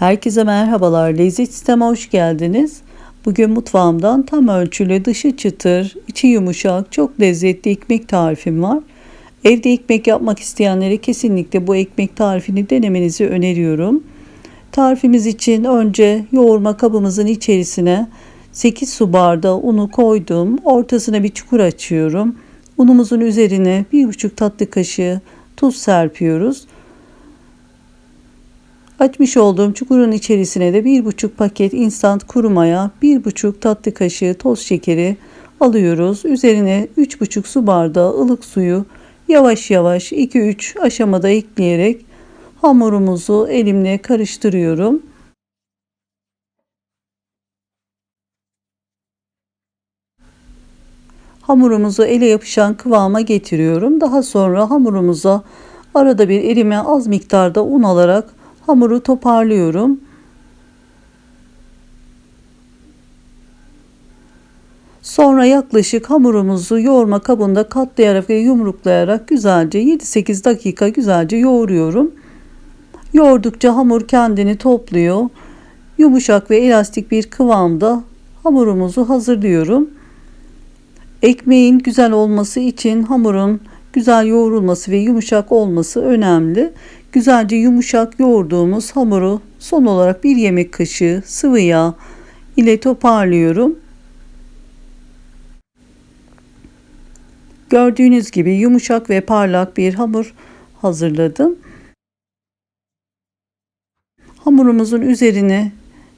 Herkese merhabalar. Lezzet Sistem'e hoş geldiniz. Bugün mutfağımdan tam ölçülü, dışı çıtır, içi yumuşak, çok lezzetli ekmek tarifim var. Evde ekmek yapmak isteyenlere kesinlikle bu ekmek tarifini denemenizi öneriyorum. Tarifimiz için önce yoğurma kabımızın içerisine 8 su bardağı unu koydum. Ortasına bir çukur açıyorum. Unumuzun üzerine 1,5 tatlı kaşığı tuz serpiyoruz. Açmış olduğum çukurun içerisine de 1,5 paket instant kuru maya, 1,5 tatlı kaşığı toz şekeri alıyoruz. Üzerine 3,5 su bardağı ılık suyu yavaş yavaş 2-3 aşamada ekleyerek hamurumuzu elimle karıştırıyorum. Hamurumuzu ele yapışan kıvama getiriyorum. Daha sonra hamurumuza arada bir elime az miktarda un alarak hamuru toparlıyorum. Sonra yaklaşık hamurumuzu yoğurma kabında katlayarak ve yumruklayarak güzelce 7-8 dakika güzelce yoğuruyorum. Yoğurdukça hamur kendini topluyor. Yumuşak ve elastik bir kıvamda hamurumuzu hazırlıyorum. Ekmeğin güzel olması için hamurun güzel yoğrulması ve yumuşak olması önemli. Güzelce yumuşak yoğurduğumuz hamuru son olarak bir yemek kaşığı sıvı yağ ile toparlıyorum. Gördüğünüz gibi yumuşak ve parlak bir hamur hazırladım. Hamurumuzun üzerine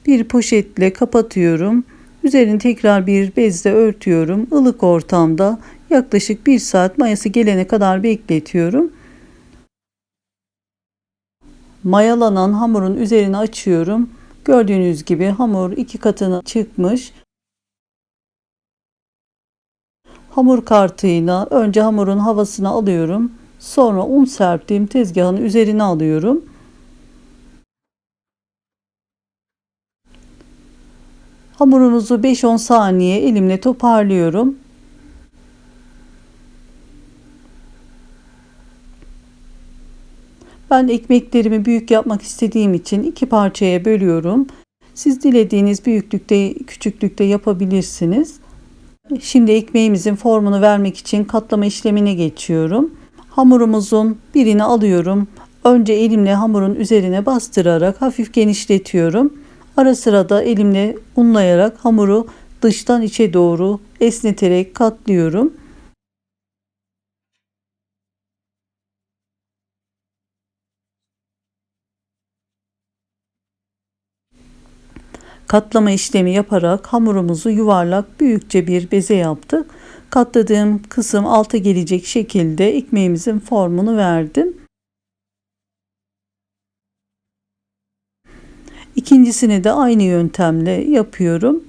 bir poşetle kapatıyorum. Üzerini tekrar bir bezle örtüyorum. Ilık ortamda yaklaşık bir saat mayası gelene kadar bekletiyorum. Mayalanan hamurun üzerine açıyorum. Gördüğünüz gibi hamur iki katına çıkmış. Hamur kartıyla önce hamurun havasını alıyorum. Sonra un serptiğim tezgahın üzerine alıyorum. Hamurunuzu 5-10 saniye elimle toparlıyorum. Ben ekmeklerimi büyük yapmak istediğim için iki parçaya bölüyorum. Siz dilediğiniz büyüklükte, küçüklükte yapabilirsiniz. Şimdi ekmeğimizin formunu vermek için katlama işlemine geçiyorum. Hamurumuzun birini alıyorum. Önce elimle hamurun üzerine bastırarak hafif genişletiyorum. Ara sıra da elimle unlayarak hamuru dıştan içe doğru esneterek katlıyorum. Katlama işlemi yaparak hamurumuzu yuvarlak büyükçe bir beze yaptık. Katladığım kısım alta gelecek şekilde ekmeğimizin formunu verdim. İkincisini de aynı yöntemle yapıyorum.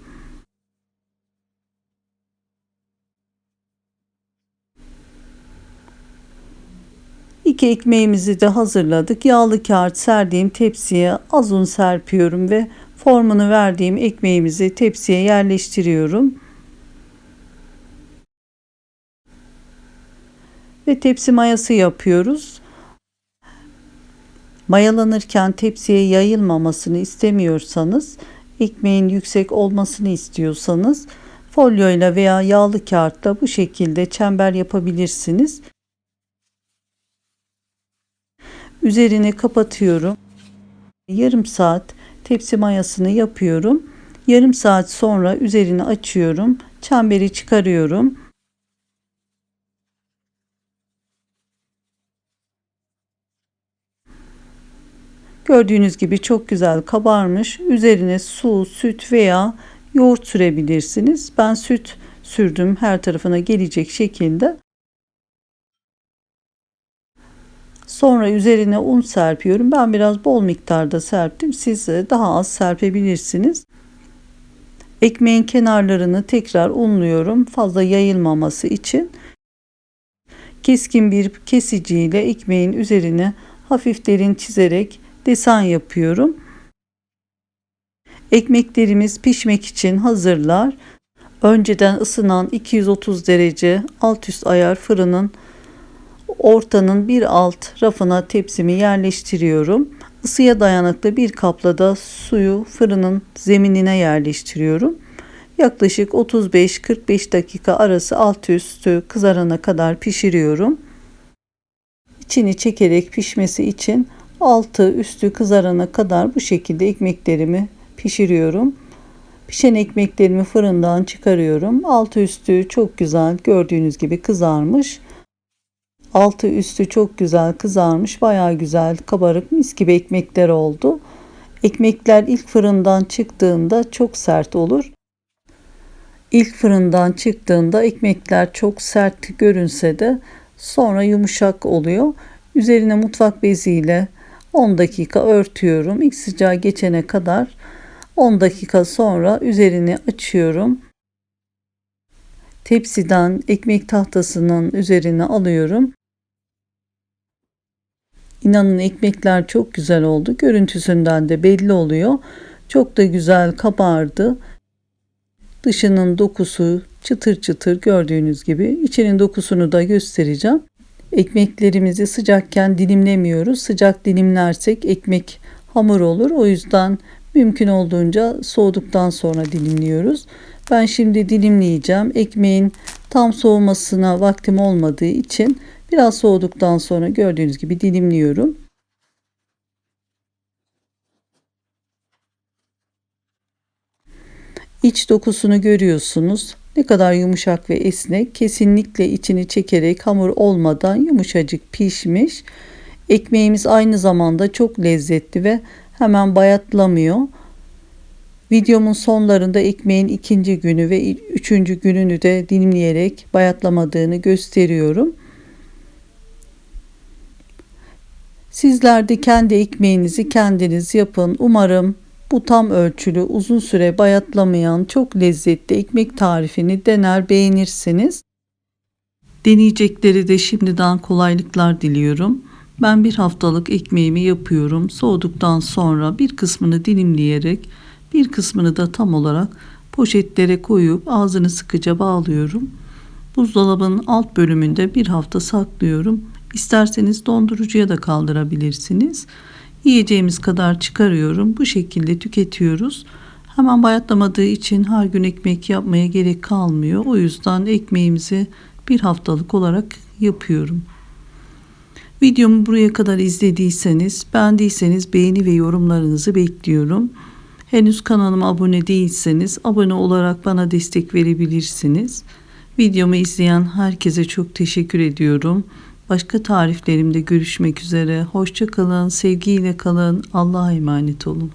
İki ekmeğimizi de hazırladık. Yağlı kağıt serdiğim tepsiye az un serpiyorum ve formunu verdiğim ekmeğimizi tepsiye yerleştiriyorum. Ve tepsi mayası yapıyoruz. Mayalanırken tepsiye yayılmamasını istemiyorsanız, ekmeğin yüksek olmasını istiyorsanız folyoyla veya yağlı kağıtla bu şekilde çember yapabilirsiniz. Üzerini kapatıyorum. Yarım saat tepsi mayasını yapıyorum. Yarım saat sonra üzerini açıyorum. Çemberi çıkarıyorum. Gördüğünüz gibi çok güzel kabarmış. Üzerine su, süt veya yoğurt sürebilirsiniz. Ben süt sürdüm her tarafına gelecek şekilde. Sonra üzerine un serpiyorum. Ben biraz bol miktarda serptim. Siz daha az serpebilirsiniz. Ekmeğin kenarlarını tekrar unluyorum. Fazla yayılmaması için. Keskin bir kesiciyle ekmeğin üzerine hafif derin çizerek desen yapıyorum. Ekmeklerimiz pişmek için hazırlar. Önceden ısınan 230 derece alt üst ayar fırının ortanın bir alt rafına tepsimi yerleştiriyorum. Isıya dayanıklı bir kapla da suyu fırının zeminine yerleştiriyorum. Yaklaşık 35-45 dakika arası alt üstü kızarana kadar pişiriyorum. İçini çekerek pişmesi için altı üstü kızarana kadar bu şekilde ekmeklerimi pişiriyorum. Pişen ekmeklerimi fırından çıkarıyorum. Altı üstü çok güzel gördüğünüz gibi kızarmış. Altı üstü çok güzel kızarmış. Bayağı güzel kabarık mis gibi ekmekler oldu. Ekmekler ilk fırından çıktığında çok sert olur. İlk fırından çıktığında ekmekler çok sert görünse de sonra yumuşak oluyor. Üzerine mutfak beziyle 10 dakika örtüyorum. İlk sıcağı geçene kadar 10 dakika sonra üzerini açıyorum. Tepsiden ekmek tahtasının üzerine alıyorum. İnanın ekmekler çok güzel oldu. Görüntüsünden de belli oluyor. Çok da güzel kabardı. Dışının dokusu çıtır çıtır gördüğünüz gibi. İçinin dokusunu da göstereceğim. Ekmeklerimizi sıcakken dilimlemiyoruz. Sıcak dilimlersek ekmek hamur olur. O yüzden mümkün olduğunca soğuduktan sonra dilimliyoruz. Ben şimdi dilimleyeceğim. Ekmeğin tam soğumasına vaktim olmadığı için biraz soğuduktan sonra gördüğünüz gibi dilimliyorum. İç dokusunu görüyorsunuz. Ne kadar yumuşak ve esnek. Kesinlikle içini çekerek hamur olmadan yumuşacık pişmiş. Ekmeğimiz aynı zamanda çok lezzetli ve hemen bayatlamıyor. Videomun sonlarında ekmeğin ikinci günü ve üçüncü gününü de dilimleyerek bayatlamadığını gösteriyorum. Sizler de kendi ekmeğinizi kendiniz yapın. Umarım bu tam ölçülü, uzun süre bayatlamayan çok lezzetli ekmek tarifini dener beğenirsiniz. Deneyecekleri de şimdiden kolaylıklar diliyorum. Ben bir haftalık ekmeğimi yapıyorum. Soğuduktan sonra bir kısmını dilimleyerek bir kısmını da tam olarak poşetlere koyup ağzını sıkıca bağlıyorum. Buzdolabının alt bölümünde bir hafta saklıyorum. İsterseniz dondurucuya da kaldırabilirsiniz. Yiyeceğimiz kadar çıkarıyorum. Bu şekilde tüketiyoruz. Hemen bayatlamadığı için her gün ekmek yapmaya gerek kalmıyor. O yüzden ekmeğimizi bir haftalık olarak yapıyorum. Videomu buraya kadar izlediyseniz, beğendiyseniz beğeni ve yorumlarınızı bekliyorum. Henüz kanalıma abone değilseniz abone olarak bana destek verebilirsiniz. Videomu izleyen herkese çok teşekkür ediyorum. Başka tariflerimde görüşmek üzere. Hoşça kalın, sevgiyle kalın. Allah'a emanet olun.